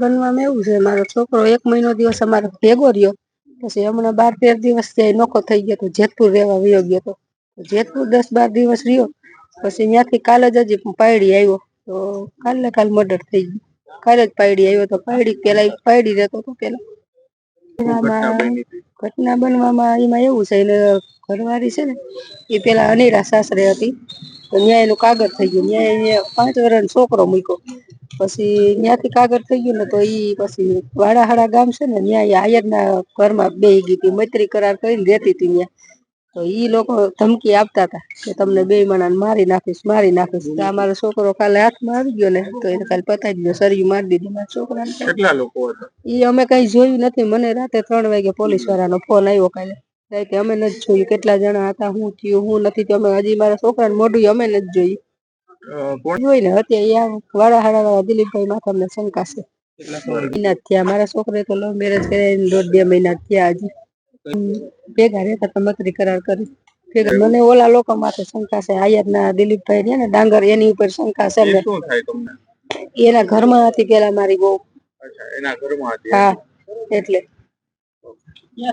બનવામાં એવું છે, મારો છોકરો એક મહિનો દિવસ અમારો ભેગો રહ્યો, પછી હમણાં બાર તેર દિવસ ત્યાં નોખો થઈ ગયો તો જેતપુર રહેવા વયો ગયો તો. જેતપુર દસ બાર દિવસ રહ્યો, પછી ત્યાંથી કાલે જ હજી પાયડી આવ્યો, તો કાલે કાલ મર્ડર થઈ ગયું. કાલે જ પાયડી આવ્યો તો પાયડી પેલા પાયડી રહેતો તો પેલા. ઘટના બનવામાં એમાં એવું છે, એને ઘરવાળી છે ને એ પેલા અનેરા સાસરે હતી, તો ન્યાય એનું કાગળ થઈ ગયું, ન્યાય પાંચ વર્ષનો છોકરો મૂક્યો. પછી ત્યાંથી કાગળ થઈ ગયું ને તો ઈ પછી વાડાહાડા ગામ છે ને ઈ આયરના ઘરમાં બે ગઈ હતી મૈત્રી કરાર કરીને રહેતી હતી ન્યા તો ઈ લોકો ધમકી આપતા હતા કે તમને બે માણાને મારી નાખીશ મારી નાખીશ. તો અમારો છોકરો કાલે હાથમાં આવી ગયો ને તો એને કાલે પતાવી દીધો સરિયું મારી દીધી મારા છોકરાને કેટલા લોકો હતા? ઈ અમે કઈ જોયું નથી. મને રાતે ત્રણ વાગે પોલીસ વાળાનો ફોન આવ્યો કાલે. કે અમે નથી જોયું. કેટલા જણા હતા હું થયું હું નથી થયું. અમે હજી મારા છોકરાને મોઢું અમે નથી જોયું. અ, જોઈ ને અત્યારે વાળા હાડા દિલીપભાઈ માં તમને શંકા છે. મહિના થયા મારા છોકરે તો લવ મેરેજ કરીને દોઢ બે મહિના થયા હજી. ભેગા રહેતા તો મકરી કરાર કરી. મને ઓલા લોકો માથે શંકા છે આયત ના દિલીપભાઈ રહ્યા ને ડાંગર એની ઉપર શંકા છે ને એના ઘરમાં હતી પેલા મારી બહુ. એના ઘરમાં હતી હા એટલે.